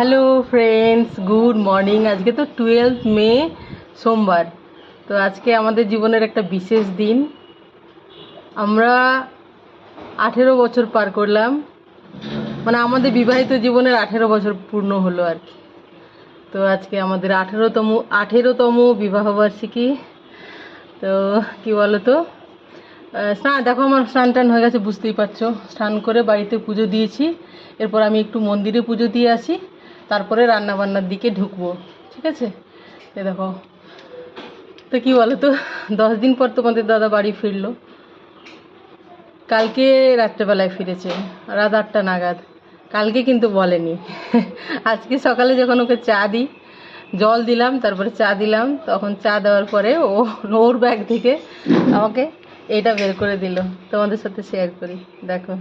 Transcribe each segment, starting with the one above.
Hello friends good morning আজকে তো twelve মে, সোমবার। তো আজকে আমাদের জীবনের একটা বিশেষ দিন। আমরা আঠেরো বছর পার করলাম। মানে আমাদের বিবাহিত জীবনের আঠেরো বছর পূর্ণ হলো আর কি। তো আজকে আমাদের আঠেরোতম আঠেরোতম বিবাহবার্ষিকী তো কি বলো তো স্নান দেখো আমার স্নান টান হয়ে গেছে, বুঝতেই পারছ। স্নান করে বাড়িতে পুজো দিয়েছি। এরপর আমি একটু মন্দিরে পুজো দিয়ে আসি। তারপরে রান্না বান্নার দিকে ঢুকবো, ঠিক আছে? এ দেখো। তো কি বলো তো দশ দিন পর তোমাদের দাদা বাড়ি ফিরলো। কালকে রাত্রেবেলায় ফিরেছে, রাত আটটা নাগাদ। কালকে কিন্তু বলেনি। আজকে সকালে যখন ওকে চা দিই, জল দিলাম, তারপরে চা দিলাম, তখন চা দেওয়ার পরে ও ওর ব্যাগ থেকে আমাকে এটা বের করে দিল। তোমাদের সাথে শেয়ার করি, দেখো।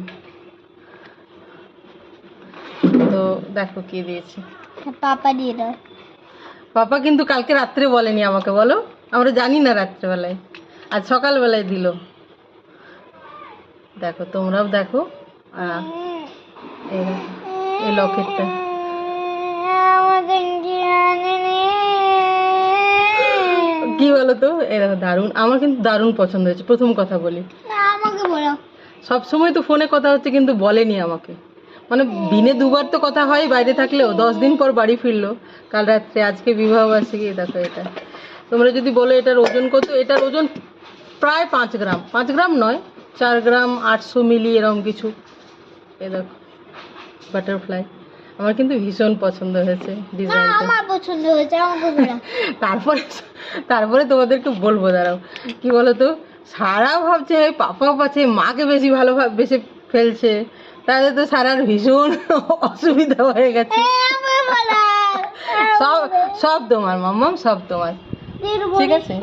তো দেখো কি দিয়েছে। পাপা দিয়ে দাও। পাপা কিন্তু কালকে রাত্রে বলেনি আমাকে বলো? আমরা জানি না রাত্রেবেলায়। আজ সকালবেলায় দিল। দেখো তোমরাও দেখো। এই লকেটটা। কি বলো তো দেখো দারুণ। আমার কিন্তু দারুণ পছন্দ হয়েছে। প্রথম কথা বলি। না আমাকে বলো। সব সময় তো ফোনে কথা হচ্ছে কিন্তু বলেনি আমাকে। মানে দিনে দুবার তো কথা হয় বাইরে থাকলেও। দশ দিন পর বাড়ি ফিরলো। কাল রাত্রে আজকে বিবাহ বার্ষিকী দেখো এটা। তোমরা যদি বলো এটার ওজন কত এটার ওজন প্রায় পাঁচ গ্রাম। পাঁচ গ্রাম নয় চার গ্রাম আটশো মিলি এরকম কিছু। এ দেখো বাটারফ্লাই। আমার কিন্তু ভীষণ পছন্দ হয়েছে ডিজাইনটা। আমার পছন্দ হয়েছে তারপরে তারপরে তোমাদেরকে বলব দাঁড়াও। কি বলো তো সারা ভাবছে পাপা পাচ্ছে মাকে বেশি ভালো বেশি ফেলছে। তাহলে তো সারার ভীষণ অসুবিধা হয়ে গেছে। সব সব তোমার মাম্মাম সব তোমার। ঠিক আছে।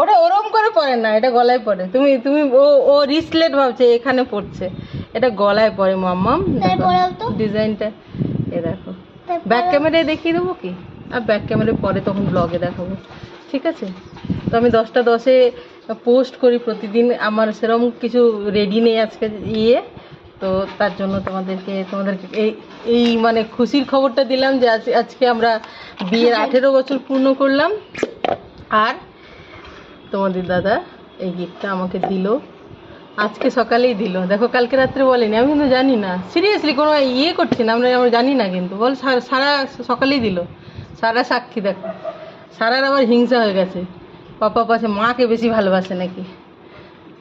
ওটা ওরম করে পড়ে না এটা গলায় পড়ে। তুমি তুমি ও ও রিসলেট ভাবছে এখানে পড়ছে। এটা গলায় পড়ে মাম্মাম। ডিজাইনটা এ দেখো। ব্যাক ক্যামেরায় দেখিয়ে দেবো কি? আর ব্যাক ক্যামেরায় পরে তখন ব্লগে দেখাবো। ঠিক আছে? তো আমি দশটা দশে পোস্ট করি প্রতিদিন। আমার সেরকম কিছু রেডি নেই আজকে ইয়ে। তো তার জন্য তোমাদেরকে তোমাদেরকে এই এই মানে খুশির খবরটা দিলাম যে আজ, আজকে আমরা বিয়ের আঠেরো বছর পূর্ণ করলাম। আর তোমাদের দাদা এই গিফটটা আমাকে দিল। আজকে সকালেই দিল। দেখো, কালকে রাত্রে বলেনি। আমি কিন্তু জানি না। সিরিয়াসলি কোনো ইয়ে করছি না। আমরা আমরা জানি না কিন্তু। বল, সারা সকালেই দিল। সারা সাক্ষী, দেখো। সারার আবার হিংসা হয়ে গেছে। পাপা পাশে মাকে বেশি ভালোবাসে নাকি?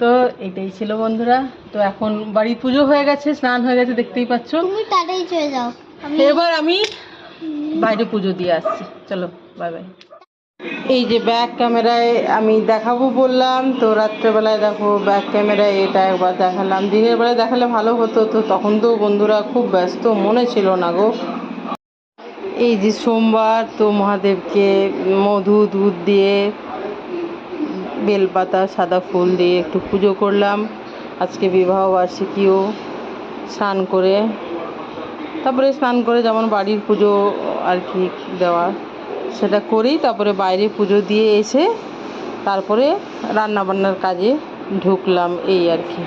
তো এটাই ছিল বন্ধুরা। তো এখন বাড়ি পুজো হয়ে গেছে স্নান হয়ে গেছে দেখতেই পাচ্ছ। তুমি তাড়াতাড়ি চলে যাও। এবার আমি বাইরে পুজো দিয়ে আসছি। চলো বাই বাই এই যে ব্যাক ক্যামেরায় আমি দেখাবো বললাম তো রাত্রেবেলায় দেখো ব্যাক ক্যামেরায় এটা একবার দেখালাম। দিনের বেলায় দেখালে ভালো হতো তো তখন তো বন্ধুরা খুব ব্যস্ত মনে ছিল না গো। এই যে সোমবার তো মহাদেবকে মধু দুধ দিয়ে বেলপাতা, সাদা ফুল দিয়ে একটু পুজো করলাম। আজকে বিবাহ বার্ষিকীও স্নান করে, তারপরে স্নান করে যেমন বাড়ির পুজো আর কি দেওয়া, সেটা করেই তারপরে বাইরে পুজো দিয়ে এসে তারপরে রান্না বান্নার কাজে ঢুকলাম এই আর কি।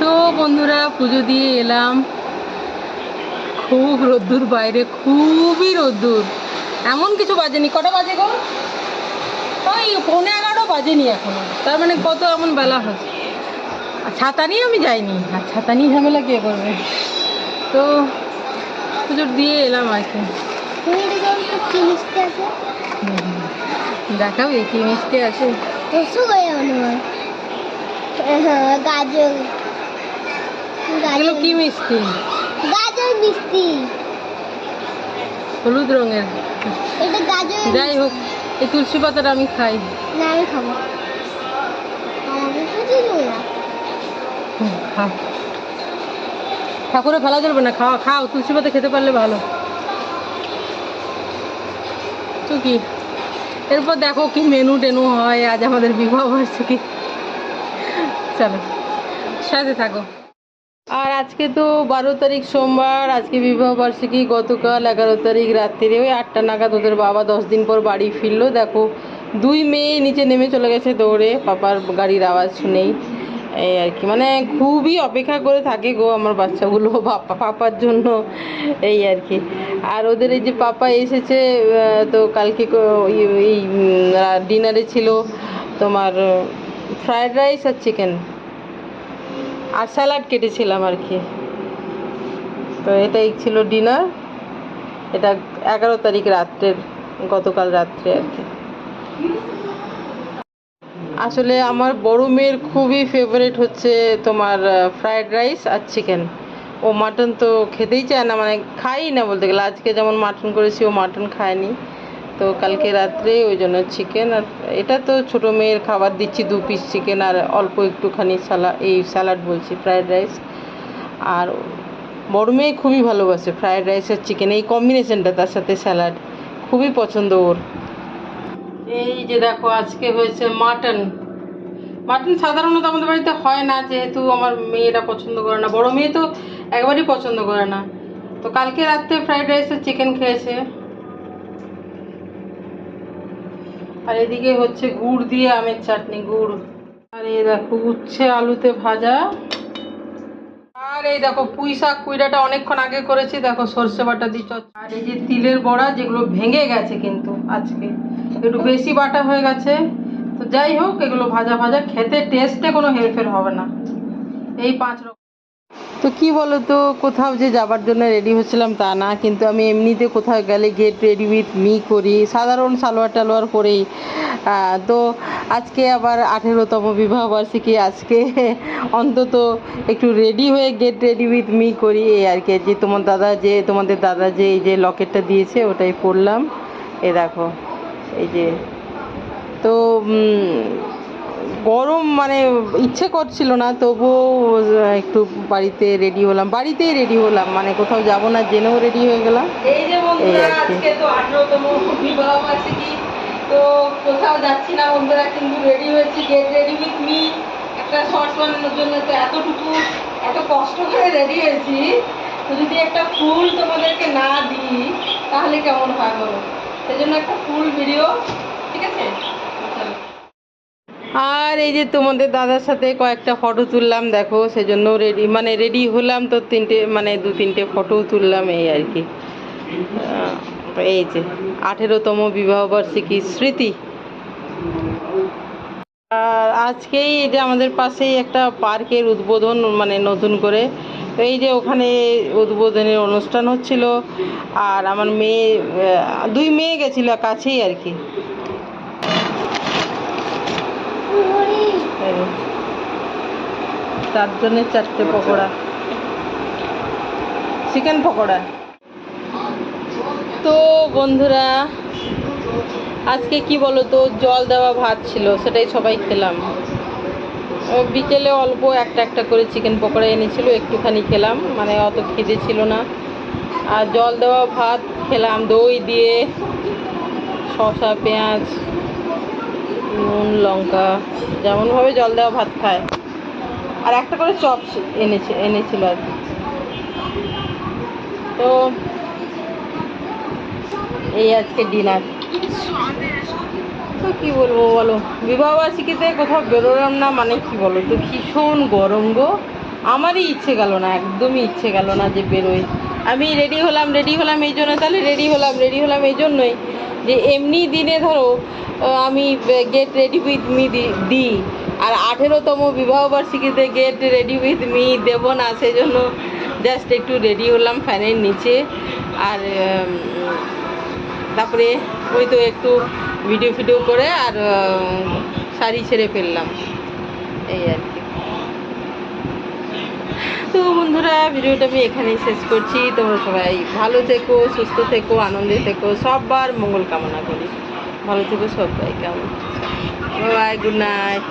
তো বন্ধুরা, পুজো দিয়ে এলাম। খুব রোদ্দুর বাইরে, খুবই রোদ্দুর। এমন কিছু বাজেনি। কটা বাজে গো? ওই পৌনে এগারো বাজেনি এখনও। তার মানে কত এমন বেলা হচ্ছে আর ছাতা নিয়ে আমি যাইনি। আর ছাতা নিয়ে ঝামেলা কে করবে? তো পুজো দিয়ে এলাম আর কি। তুমি দেখো কি মিষ্টি আছে। দেখাবে কি মিষ্টি আছে রসগোল্লা গাজর। এগুলো কি মিষ্টি? গাজর মিষ্টি। হলুদ রঙের। গাজর যাই হোক। এই তুলসী পাতাটা আমি খাই। না আমি খাব। খাও ঠাকুরে ফেলা চলবে না খাওয়া খাও তুলসী পাতা খেতে পারলে ভালো। তো কি? এরপর দেখো কি মেনু টেনু হয় আজ আমাদের বিবাহ বার্ষিকী। চলো সাথে থাকো। আর আজকে তো বারো তারিখ সোমবার, আজকে বিবাহ বার্ষিকী, গতকাল এগারো তারিখ রাত্রিরে ওই আটটা নাগাদ ওদের বাবা দশ দিন পর বাড়ি ফিরলো। দেখো, দুই মেয়ে নিচে নেমে চলে গেছে দৌড়ে। পাপার গাড়ির আওয়াজ শুনেই। এই আর কি মানে খুবই অপেক্ষা করে থাকে গো আমার বাচ্চাগুলো বাপ্পা পাপার জন্য। এই আর কি। আর ওদের এই যে পাপা এসেছে তো কালকে এই ডিনারে ছিল তোমার ফ্রায়েড রাইস আর চিকেন। আর স্যালাড কেটেছিলাম আর কি। তো এটাই ছিল ডিনার। এটা এগারো তারিখ রাত্রের, গতকাল রাত্রে আর কি। আসলে আমার বড় মেয়ের খুবই ফেভারিট হচ্ছে তোমার ফ্রায়েড রাইস আর চিকেন ও মাটন তো খেতেই চায় না মানে খাই না বলতে গেলে। আজকে যেমন মাটন করেছি, ও মাটন খায়নি। তো কালকে রাত্রে ওই জন্য চিকেন আর এটা তো ছোটো মেয়ের খাবার, দিচ্ছি দু পিস চিকেন আর অল্প একটুখানি সালা এই স্যালাড বলছি ফ্রায়েড রাইস আর বড় মেয়ে খুবই ভালোবাসে ফ্রায়েড রাইস আর চিকেন এই কম্বিনেশনটা তার সাথে স্যালাড খুবই পছন্দ ওর। এই যে দেখো, আজকে হয়েছে মাটন মাটন সাধারণত আমাদের বাড়িতে হয় না, যেহেতু আমার মেয়েরা পছন্দ করে না, বড় মেয়ে তো একবারই পছন্দ করে না। তো কালকে রাত্রে ফ্রাইড রাইস আর চিকেন খেয়েছে। আর এদিকে হচ্ছে গুড় দিয়ে আমের চাটনি, গুড়। আর এই দেখো উচ্ছে আলুতে ভাজা। আর এই দেখো পুঁই শাক কুইডাটা অনেকক্ষণ আগে করেছি। দেখো সর্ষে বাটা চচ্চড়ি। আর এই যে তিলের বড়া যেগুলো ভেঙে গেছে কিন্তু আজকে, একটু বেশি বাটা হয়ে গেছে। তো যাই হোক, এগুলো ভাজা ভাজা, খেতে টেস্টে কোনো হেরফের হবে না। এই পাঁচ রকম তো কি বলো তো কোথাও যে যাবার জন্য রেডি হচ্ছিলাম তা না, কিন্তু আমি এমনিতে কোথাও গেলে গেট রেডি উইথ মি করি, সাধারণ সালোয়ার টালোয়ার পরেই। তো আজকে আবার আঠেরোতম বিবাহ বার্ষিকী আজকে অন্তত একটু রেডি হয়ে গেট রেডি উইথ মি করি, এই আর কি। যে তোমার দাদা যে, তোমাদের দাদা যে এই যে লকেটটা দিয়েছে, ওটাই পরলাম। এ দেখো, এই যে। তো গরম মানে ইচ্ছে করছিল না তবুও একটু বাড়িতে রেডি হলাম। বাড়িতেই রেডি হলাম মানে কোথাও যাব না জেনেও রেডি হয়ে গেলাম। এই যে বন্ধুরা আজকে তো আঠারোতম বিবাহ বার্ষিকী তো কোথাও যাচ্ছি না বন্ধুরা কিন্তু রেডি হয়েছি গেট রেডি উইথ মি একটা শর্টস বানানোর জন্য তো এতটুকু এত কষ্ট করে রেডি হয়েছি। তো যদি একটা ফুল তোমাদেরকে না দিই তাহলে কেমন হয় বলো? সেই জন্য একটা ফুল ভিডিও আছে আর এই যে তোমাদের দাদার সাথে কয়েকটা ফটো তুললাম, দেখো, সেজন্য রেডি মানে রেডি হলাম তো তিনটে মানে দু তিনটে ফটোও তুললাম এই আর কি। এই যে, আঠেরোতম বিবাহবার্ষিকী স্মৃতি। আর আজকেই এই যে আমাদের পাশেই একটা পার্কের উদ্বোধন মানে নতুন করে। তো এই যে ওখানে উদ্বোধনের অনুষ্ঠান হচ্ছিল, আর আমার মেয়ে দুই মেয়ে গেছিল কাছেই আর কি এই যে, চারজনের চারটে পকোড়া। চিকেন পকোড়া। তো বন্ধুরা আজকে কি বলো তো জল দেওয়া ভাত ছিল সেটাই সবাই খেলাম। বিকেলে অল্প একটা একটা করে চিকেন পকোড়া এনেছিল একটুখানি খেলাম মানে অত খিদে ছিল না। আর জল দেওয়া ভাত খেলাম দই দিয়ে শসা পেঁয়াজ নুন, লঙ্কা, যেমনভাবে জল দেওয়া ভাত খায়। আর একটা করে চপ এনেছে, এনেছিল আর কি। তো এই আজকে ডিনার। তো কি বলব বলো? বিবাহবার্ষিকীতে কোথাও বেরোলাম না মানে কি বলো? তো ভীষণ গরম গো। আমারই ইচ্ছে গেল না, একদমই ইচ্ছে গেল না যে বেরোই। আমি রেডি হলাম রেডি হলাম এই জন্য, তাহলে রেডি হলাম রেডি হলাম এই জন্যই। যে এমনি দিনে ধরো আমি গেট রেডি উইথ মি দিই। আর আঠেরোতম বিবাহবার্ষিকীতে গেট রেডি উইথ মি দেবো না সেই জন্য জাস্ট একটু রেডি হলাম ফ্যানের নিচে। আর তারপরে ওই তো একটু ভিডিও ফিডিও করে আর শাড়ি ছেড়ে ফেললাম। এই আর কি। তো বন্ধুরা, ভিডিওটা আমি এখানেই শেষ করছি। তোমরা সবাই ভালো থেকো, সুস্থ থেকো, আনন্দে থেকো সববার মঙ্গল কামনা করি। ভালো থেকো সবাই, কেমন? Bye, good night.